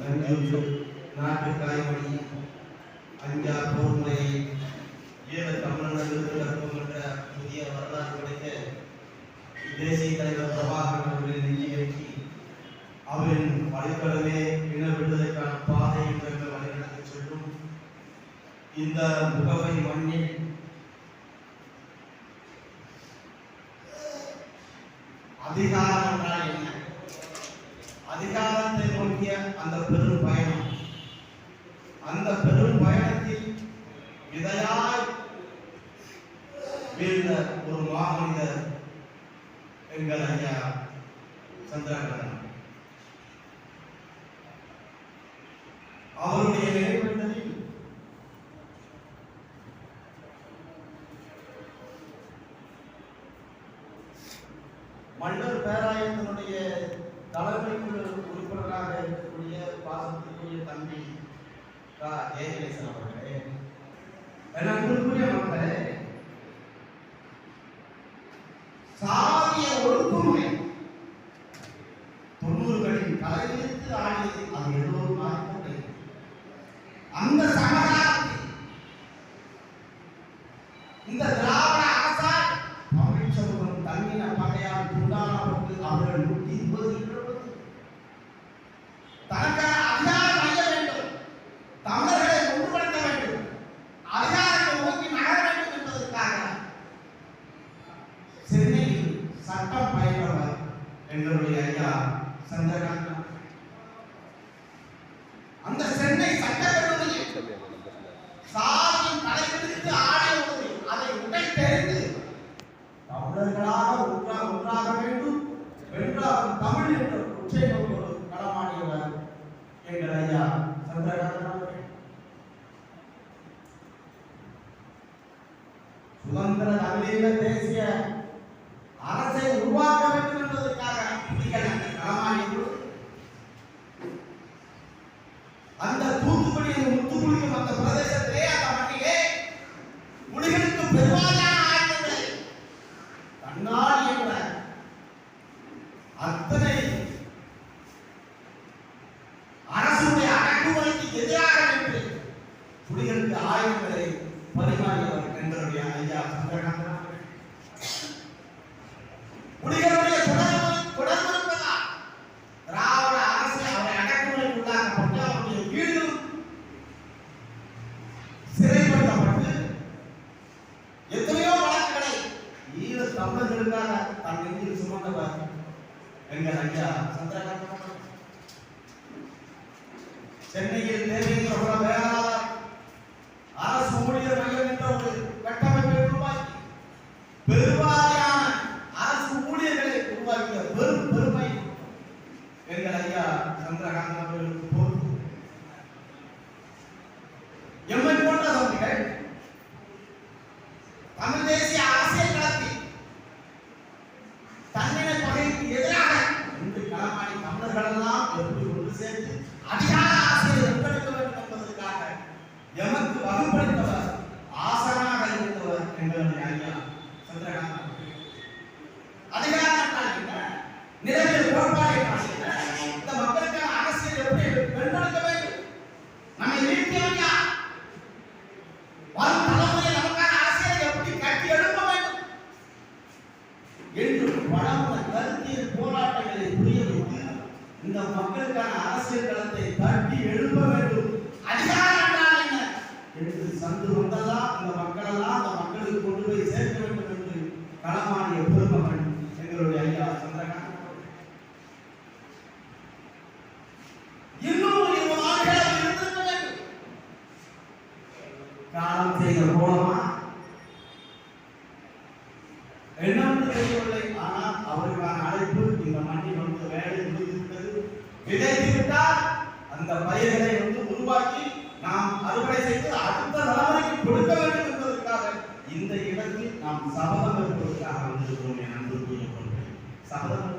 நஞ்சு நாட்டு காய்மொழி அஞ்சார் போர் முறையை ஈழ தமிழன புதிய வரலாறு கிடைக்க தேசிய தலைவர் பிரபாகரன் அவர்களை நெஞ்சியற்றி அவரின் வழிபடமே இன விடுவதற்கான பாதை என்ற வழிநடத்தி செல்லும். இந்த முகவை மண்ணில் அவருடைய நினைவிடத்தில் மன்னர் பேராயத்தினுடைய தலைமை குழு உறுப்பினராக இருக்கக்கூடிய பாசத்திற்குரிய தம்பி கா. அவர்களே அன்புக்குரிய mind ಸಂಖ್ಯಾ ಸಂತರ ಚೆನ್ನೈಯಲ್ಲಿ ದೇವೇಂದ್ರ ಹೊರಬಯ விதைத்து அந்த பயிர்களை வந்து உருவாக்கி நாம் அறுவடை செய்து அடுத்த தலைமுறைக்கு கொடுக்க வேண்டும் என்பதற்காக இந்த இடத்தில் நாம் சபதம் இருப்பதற்காக வந்திருக்கிறோம் என் அன்பு சபதம்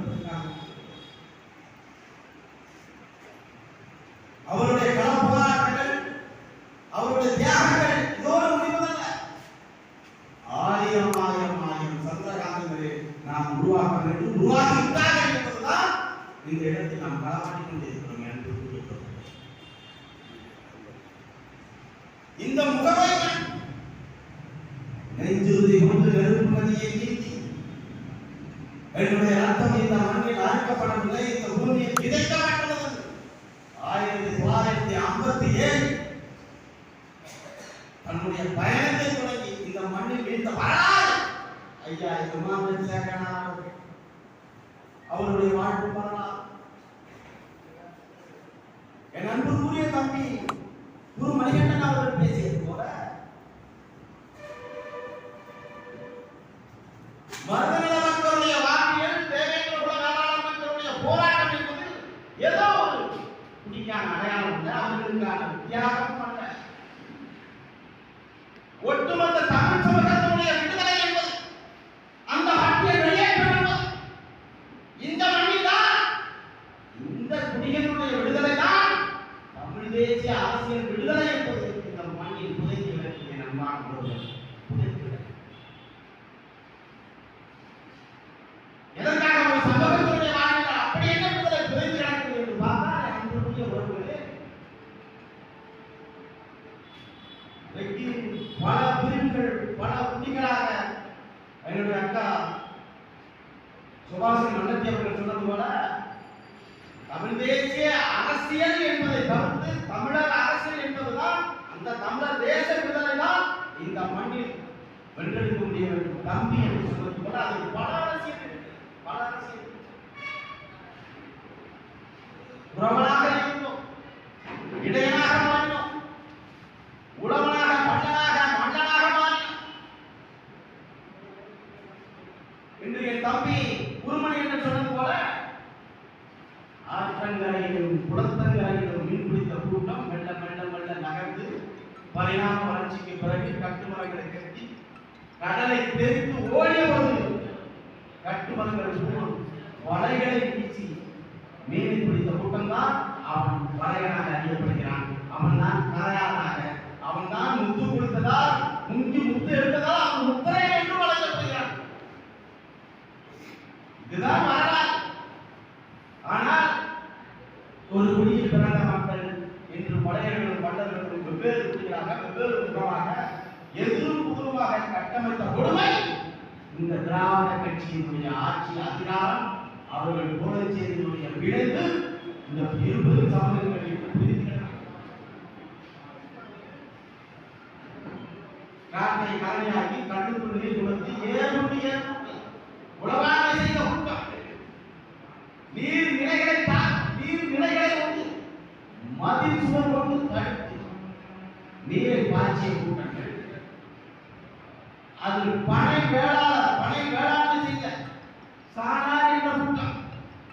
ஒவ்வொரு மொழியில் பிறந்த மக்கள் இன்று மலையர்களும் மன்னர்களும் வெவ்வேறு விதிகளாக வெவ்வேறு விதமாக எதிரும் புதுமாக கட்டமைத்த கொடுமை இந்த திராவிட கட்சியினுடைய ஆட்சி அதிகாரம் அவர்கள் போதை செய்தியினுடைய இந்த இருபது சமூகங்களில் பிரித்து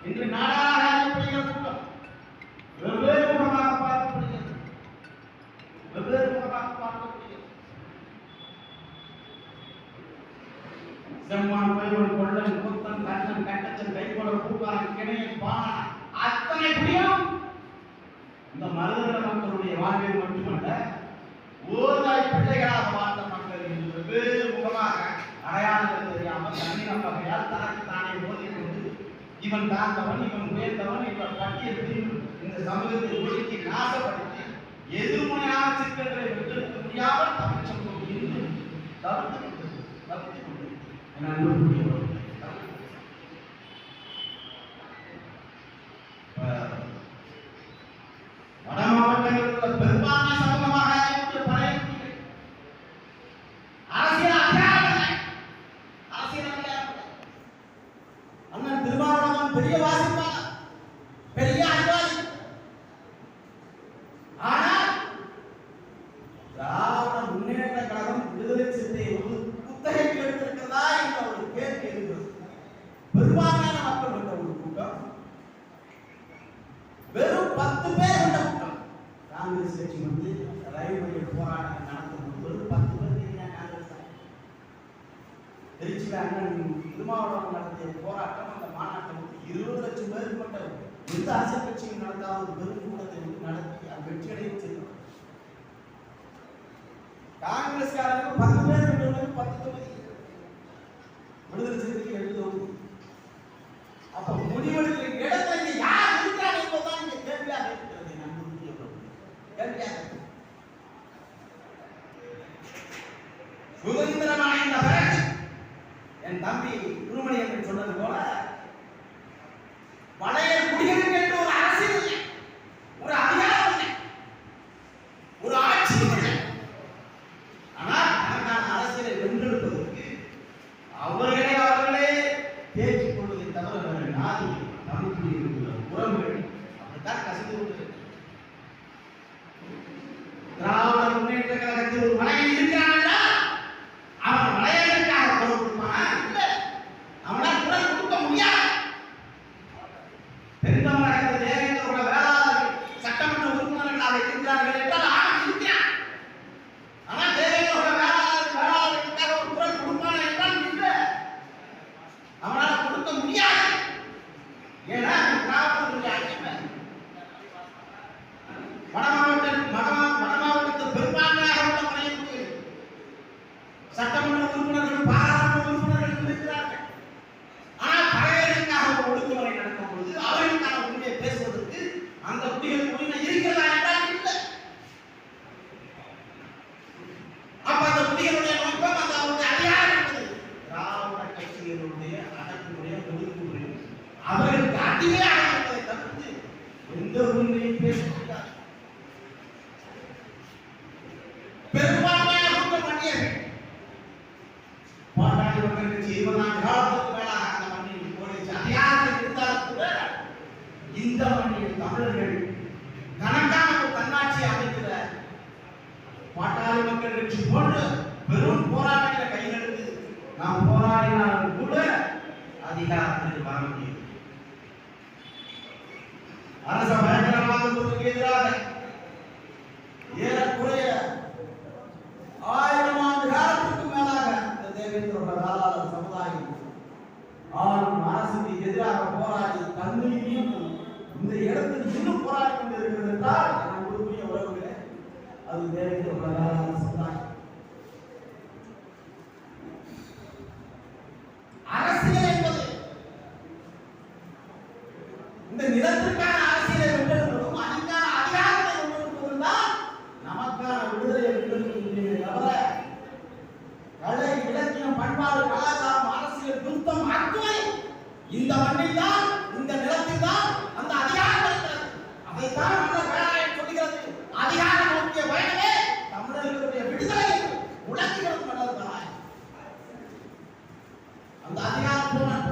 என்று நாடா எப்பேற்பட்ட எந்த ஆசை கட்சியும் நடந்தாலும் பெரும் கூட்டத்தை நடத்தி அந்த வெற்றி அடைய செய்யணும் காங்கிரஸ்காரங்க பத்து பேர் வேண்டும் பத்து தொகுதி. விடுதலை செய்திக்கு எழுதும் அப்ப முடிவெடுக்கிற இடத்தை தான் கசிந்து கொண்டிருக்கிறது திராவிட முன்னேற்ற கழகத்தில் ஒரு மனைவி இருக்கிறார். அந்த குடிகள் அதிகாரத்தில் வாங்க முடியும் அரச பயங்கரவாதத்திற்கு எதிராக ஏறக்குறைய ஆயிரம் ஆண்டு காலத்திற்கு மேலாக இந்த தேவேந்திரோட தாராள சமுதாயம் போராடி தன்னையும் இந்த இடத்தில் இன்னும் போராடி கொண்டிருக்கிறது என்றால் அது தேவேந்திரோட தாராள சமுதாயம். இந்த மண்ணில் தான் இந்த நிலத்தில் தான் அந்த அதிகாரம் அதைத்தான் அந்த வேளாயம் சொல்லுகிறது அதிகாரம் நோக்கிய பயணமே தமிழர்களுடைய விடுதலை உலகிற்கு நல்லது அந்த அதிகாரத்தை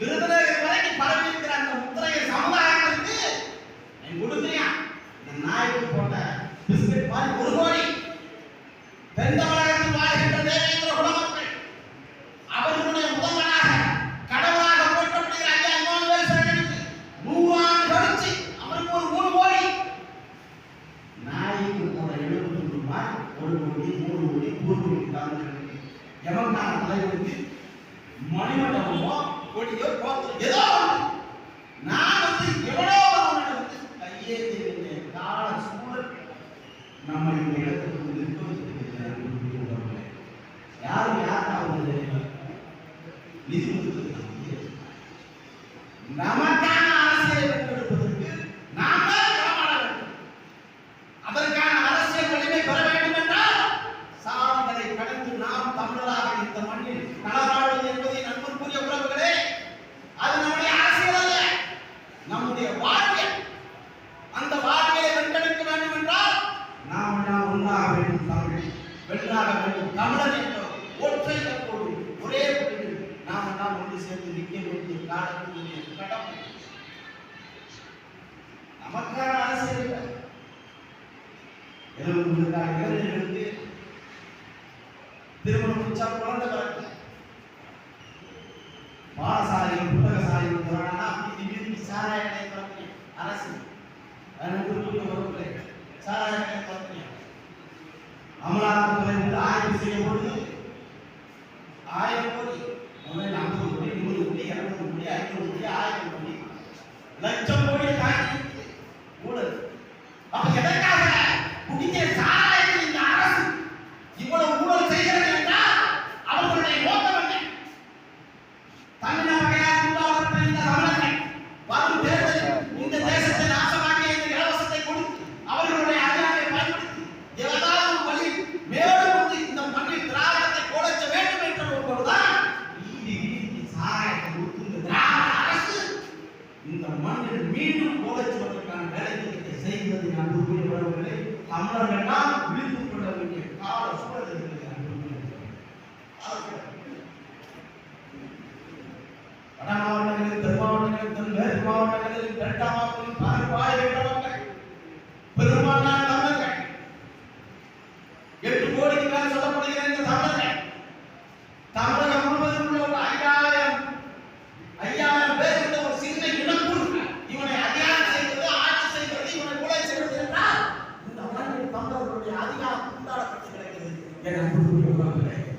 விருதுநகர் Listen. திருமணம் முடிச்சாலும் குழந்தை பிறகு மாச எனக்கு கொடுத்துருக்கோம்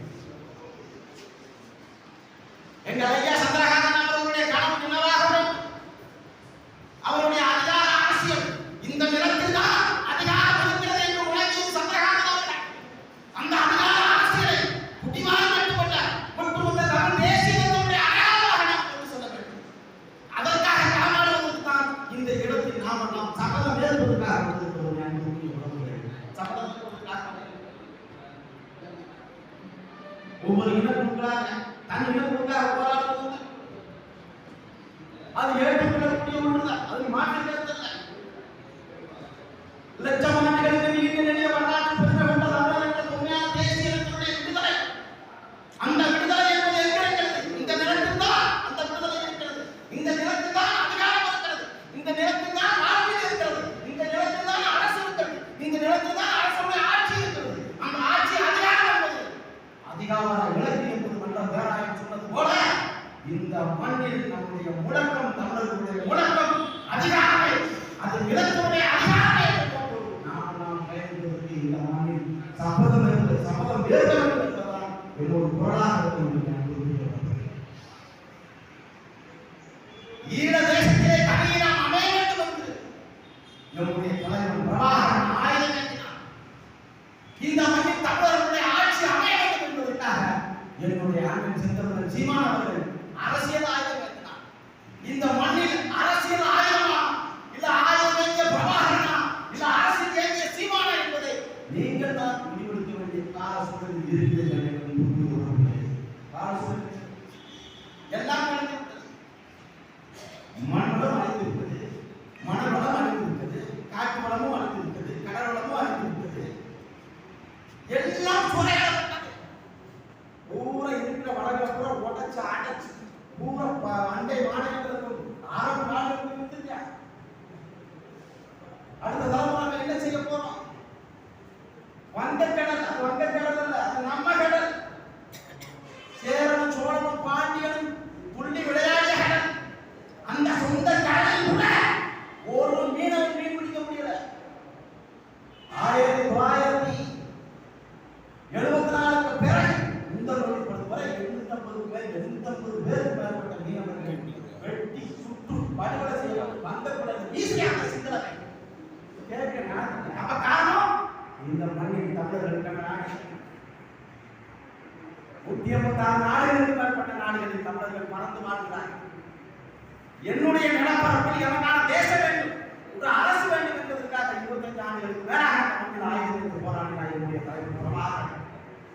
என்னுடைய அண்ணன் சிந்தமன் சீமான் அவர்கள் அரசியல் ஆய்வு இந்த மண் antes de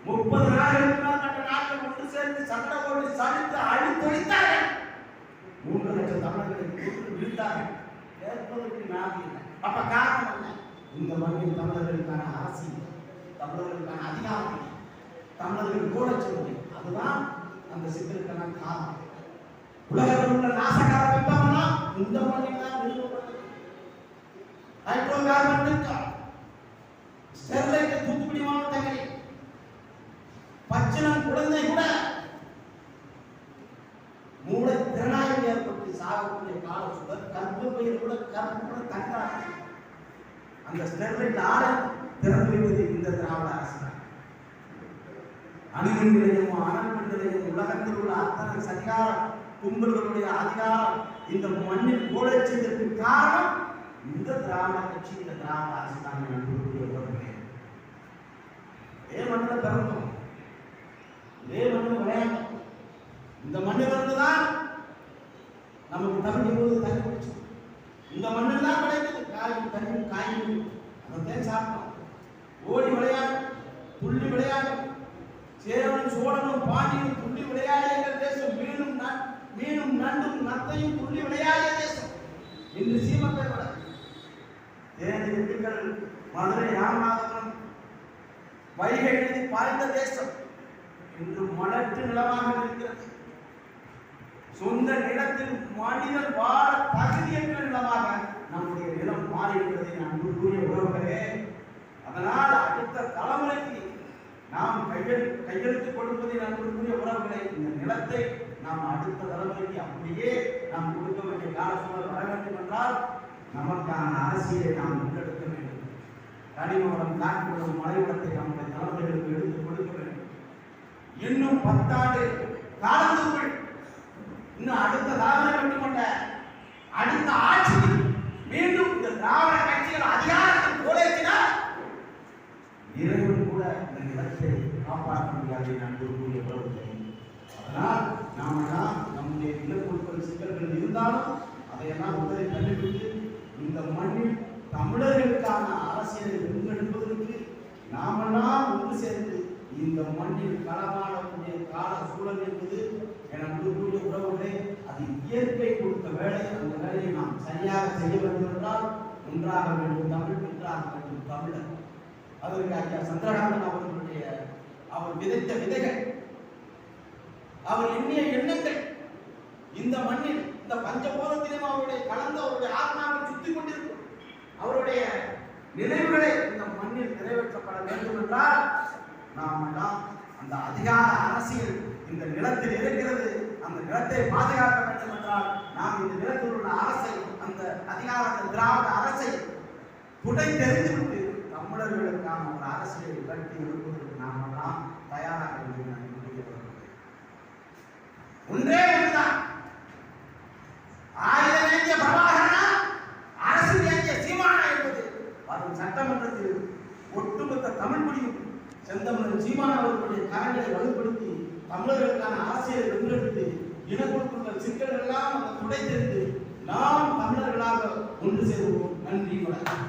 முப்பது நாள் கட்ட நாட்டில் கொண்டு சேர்ந்து சட்டம் கொண்டு சலித்து அழித்தொழித்தார்கள் மூன்று லட்சம் தமிழர்களுக்கு விழுந்தார்கள் கேட்பதற்கு நாதி அப்ப காரணம் என்ன? இந்த மண்ணில் தமிழர்களுக்கான அரசு தமிழர்களுக்கான அதிகாரம் தமிழர்கள் கூட சொல்லி அதுதான் அந்த சித்தருக்கான காரணம். உலகத்தில் உள்ள நாசகார பிம்பமெல்லாம் இந்த மண்ணில் தான் நிறுவப்பட்டது. ஹைட்ரோ கார்பன் திட்டம். ஸ்டெர்லைட் தூத்துக்குடி மாவட்டங்களில் பச்சினம் குழந்தை கூட மூளை திறனாய்வு ஏற்பட்டு சாகக்கூடிய கால சுடர் கர்ப்பப்பையில் கூட கற்பு கூட தங்காது அந்த ஸ்டெர்லைட் ஆட திறந்து வைத்தது இந்த திராவிட அரசு அணுமின் நிலையமோ அனல்மின் நிலையமோ உலகத்தில் உள்ள அத்தனை சதிகார கும்பல்களுடைய அதிகாரம் இந்த மண்ணில் கோலை செய்ததற்கு காரணம் இந்த திராவிட கட்சி இந்த திராவிட அரசு தான் என்று கூறிய உறவுகளே. இதே மண்ணில் பிறந்தோம். இதே மண்ணு விளையாட்டு. இந்த மண்ணிலிருந்து தான் நமக்கு தமிழ் போது தண்ணி குடிச்சோம் இந்த மண்ணில் தான் கிடைத்தது காயும் தண்ணி காயும் அதைத்தான் சாப்பிட்டோம். ஓடி விளையாடும் துள்ளி விளையாடும். சேரனும் சோழனும் பாண்டியும் துள்ளி விளையாடிய தேசம். மீனும் ந- மீனும் நண்டும் நத்தையும் துள்ளி விளையாடிய தேசம். இன்று சீமத்தை விட தேனி திண்டுக்கல் மதுரை ராமநாதபுரம். வைகை நதி பாய்ந்த தேசம். இன்று மலட்டு நிலமாக இருக்கிறது. சொந்த நிலத்தில் மனிதன் வாழ தகுதியற்ற நிலமாக நம்முடைய நிலம் மாறிவிட்டதை நான் கூறிய உறவுகளே அதனால் அடுத்த தலைமுறைக்கு நாம் கையெழு கையெழுத்து கொடுப்பதை நான் கூறிய உறவுகளை இந்த நிலத்தை நாம் அடுத்த தலைமுறைக்கு அப்படியே நாம் கொடுக்க வேண்டிய கால சூழல் வர வேண்டும் என்றால் நமக்கான அரசியலை நாம் முன்னெடுக்க வேண்டும். கனிமவளம் காட்டுவளம் மலைவளத்தை நம்முடைய தலைமுறைகளுக்கு எடுத்து கொடுக்க வேண்டும் இன்னும் பத்தாண்டு காலத்துக்குள் இன்னும் அடுத்த தலைமுறை மட்டுமல்ல அடுத்த ஆட்சி மீண்டும் இந்த திராவிட கட்சிகள் அதிகாரத்தில் கோலேற்றினால் இறைவன் கூட இந்த நிலத்தை காப்பாற்ற முடியாது நான் கூறிய உறவுகளை அதனால் தான் நம்முடைய நிலப்பொருட்கள் சிக்கல்கள் இருந்தாலும் அதையெல்லாம் முதலில் கண்டுபிடித்து இந்த மண்ணில் தமிழர்களுக்கான அரசியலை முன்னெடுப்பதற்கு நாமெல்லாம் ஒன்று சேர்ந்து இந்த மண்ணில் களமாடக்கூடிய கால சூழல் என்பது என கூறிய உறவுகளே அது இயற்கை கொடுத்த வேலை. அந்த வேலையை நாம் சரியாக செய்ய வேண்டும் என்றால் ஒன்றாக வேண்டும் தமிழ் ஒன்றாக வேண்டும் தமிழர். அதற்கு ஐயா சந்திரகாந்தன் அவர்களுடைய அவர் விதைத்த விதைகள். அவர் எண்ணிய எண்ணங்கள். இந்த மண்ணில் இந்த பஞ்சபோதத்திலும் அவருடைய கலந்து அவருடைய ஆத்மாவில் சுத்தி கொண்டிருக்கும். அவருடைய நினைவுகளை இந்த மண்ணில் நிறைவேற்றப்பட வேண்டும் என்றால் நாம் எல்லாம் அந்த அதிகார அரசியல் இந்த நிலத்தில் இருக்கிறது. அந்த நிலத்தை பாதுகாக்க வேண்டும் என்றால் நாம் இந்த நிலத்தில் உள்ள அரசை அந்த அதிகார அந்த திராவிட அரசை துடை தெரிந்துவிட்டு தமிழர்களுக்கான ஒரு அரசியலை கட்டி எழுப்புவதற்கு நாம் எல்லாம் தயாராக வேண்டும் நான் கூறிய ஒன்றே ஒன்றுதான். ஆயுதம் ஏந்திய பிரபாகரனா அரசு ஏந்திய சீமானா என்பது வரும் சட்டமன்றத்தில் ஒட்டுமொத்த தமிழ் குடியும் செந்தமிழன் சீமான் அவர்களுடைய கரங்களை வலுப்படுத்தி தமிழர்களுக்கான அரசியலை வென்றெடுத்து இனக்குழுக்கள் சிக்கல்கள் எல்லாம் அந்த துடைத்தெடுத்து நாம் தமிழர்களாக ஒன்று சேருவோம். நன்றி வணக்கம்.